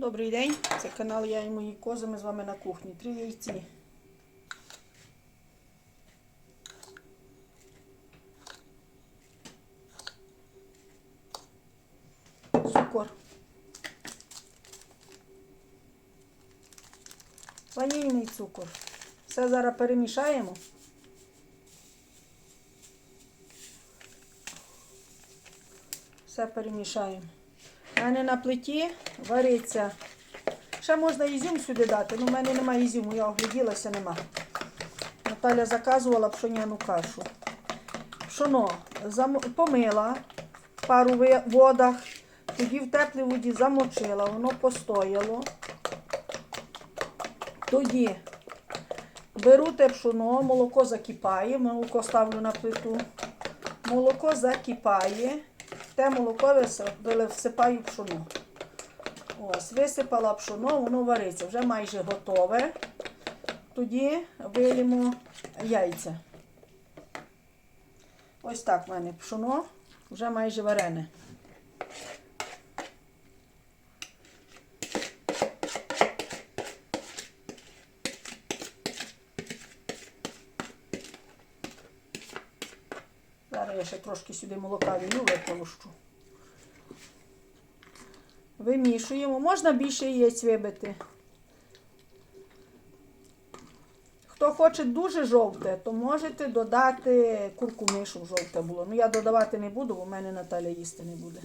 Добрий день, це канал Я і мої кози. Ми з вами на кухні. Три яйці. Цукор. Ванільний цукор. Все зараз перемішаємо. Все перемішаємо. У мене на плиті вариться. Ще можна ізюм сюди дати, але в мене немає ізюму, я огляділася, нема. Наталя заказувала пшоняну кашу. Пшоно помила в пару водах, тоді в теплій воді замочила, воно постояло. Тоді беру те пшоно, молоко закипає, молоко ставлю на плиту. Молоко закипає, те молоко всипаю пшоно. Ось, висипала пшоно, воно вариться, вже майже готове. Тоді вилімо яйця. Ось так в мене пшоно вже майже варене. Зараз я ще трошки сюди молока вілю, виполощу. Вимішуємо. Можна більше яєць вибити. Хто хоче дуже жовте, то можете додати куркуми, щоб жовте було. Ну я додавати не буду, бо в мене Наталя їсти не буде.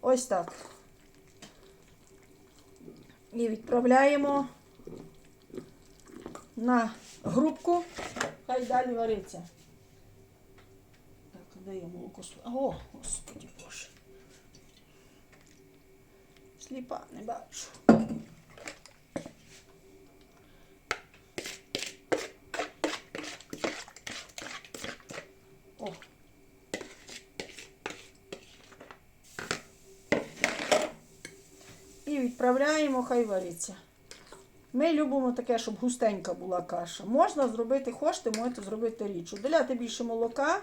Ось так. І відправляємо на грубку. Хай далі вариться. Так, де я? О, господи боже. Сліпа, не бачу. І відправляємо, хай вариться. Ми любимо таке, щоб густенька була каша. Можна зробити, хочете, можете зробити річ. Доляти більше молока,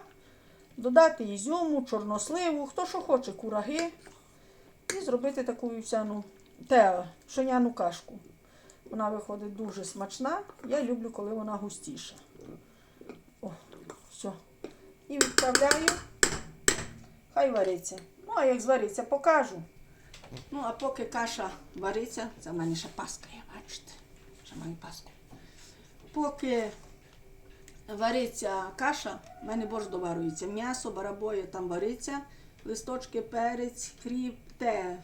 додати ізюму, чорносливу, хто що хоче, кураги. І зробити таку вівсяну те, пшеняну кашку. Вона виходить дуже смачна. Я люблю, коли вона густіша. О, все. І відправляю. Хай вариться. Ну, а як звариться, покажу. Ну, а поки каша вариться, це в мене ще паска є, бачите? Ще маю паску. Поки вариться каша, в мене борщ доварюється. М'ясо, барабоє там вариться, листочки, перець, кріп, те,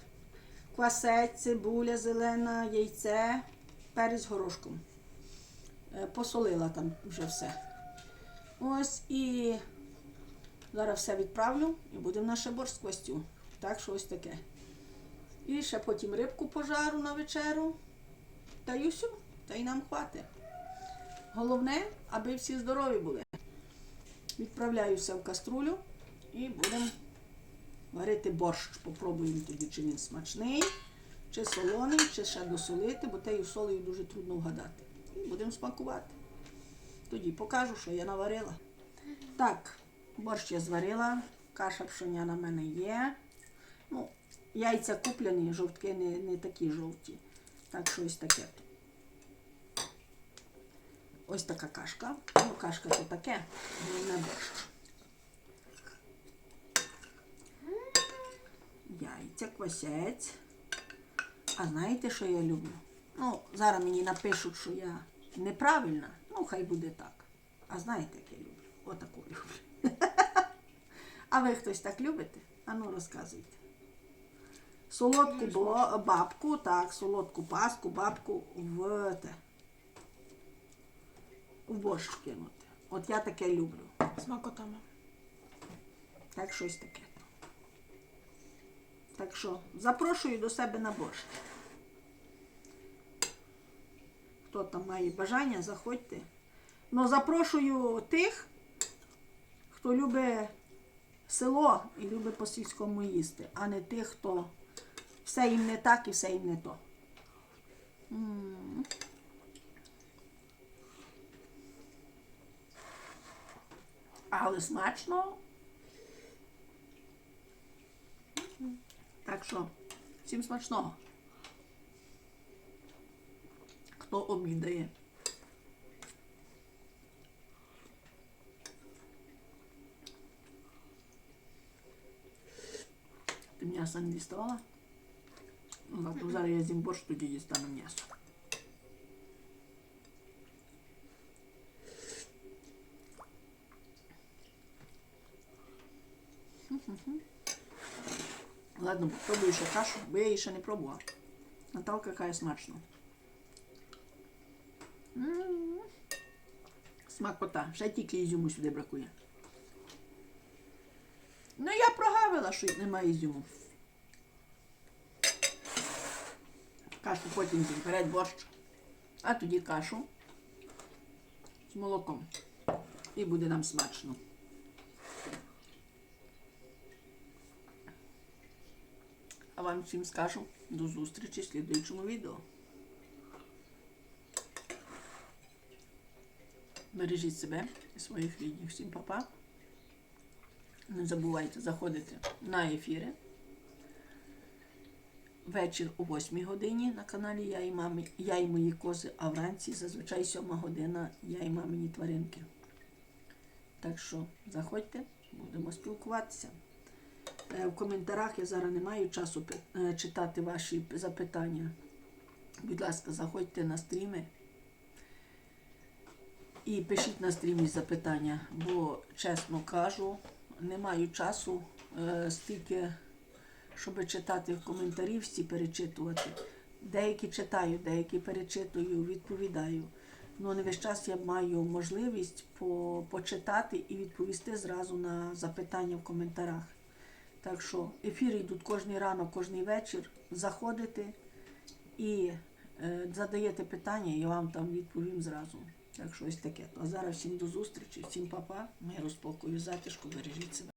квасець, цибуля зелена, яйце, перець горошком. Е, Посолила там вже все. Ось і зараз все відправлю і буде наше борщ з квастю. Так що ось таке. І ще потім рибку пожару на вечеру. Та й усю, та й нам хватить. Головне, аби всі здорові були. Відправляю все в каструлю і будемо варити борщ. Попробуємо тоді, чи він смачний, чи солоний, чи ще досолити, бо тею солею дуже трудно вгадати. І будемо смакувати. Тоді покажу, що я наварила. Так, борщ я зварила, каша пшеняна в мене є. Ну, яйця куплені, жовтки не, не такі жовті. Так що ось таке. Ось така кашка. Ну, кашка то таке, не борщ. Яйця, квасець. А знаєте, що я люблю? Ну, зараз мені напишуть, що я неправильна. Ну, хай буде так. А знаєте, як я люблю? Отаку люблю. А ви хтось так любите? А ну розказуйте. Солодку бабку, так, солодку паску, бабку в те. В борщ кинути. От я таке люблю. Смакотами. Так щось таке. Так що запрошую до себе на борщ. Хто там має бажання, заходьте. Ну, запрошую тих, хто любить село і любить по сільському їсти, а не тих, хто все їм не так і все їм не то. Але смачно. Так що, всім смачного. Хто обідає. Ти м'ясо не діставала? Ну, зато зараз я зім борщ, тоді дістану м'ясо. Ладно, попробую ще кашу, бо я її ще не пробував. Наталка каже смачно. М. Смакота. Ще тільки ізюму сюди бракує. Ну я прогавила, що немає ізюму. Кашу потім перед борщ. А тоді кашу з молоком. І буде нам смачно. А вам всім скажу до зустрічі в слідуючому відео. Бережіть себе і своїх рідних. Всім па-па. Не забувайте заходити на ефіри. Вечір о 8 годині на каналі Я і мамі, я і мої кози, а вранці зазвичай 7 година я і мамині тваринки. Так що заходьте, будемо спілкуватися. Е, В коментарях я зараз не маю часу е, читати ваші запитання. Будь ласка, заходьте на стріми і пишіть на стрімі запитання, бо, чесно кажу, не маю часу е, стільки, щоб читати коментарі, всі перечитувати. Деякі читаю, деякі перечитую, відповідаю. Ну, не весь час я маю можливість по, почитати і відповісти зразу на запитання в коментарях. Так що ефіри йдуть кожний ранок, кожний вечір. Заходите і е, задаєте питання, я вам там відповім зразу. Так що ось таке. А зараз всім до зустрічі, всім па-па, миру, спокою, затишку, бережіть себе.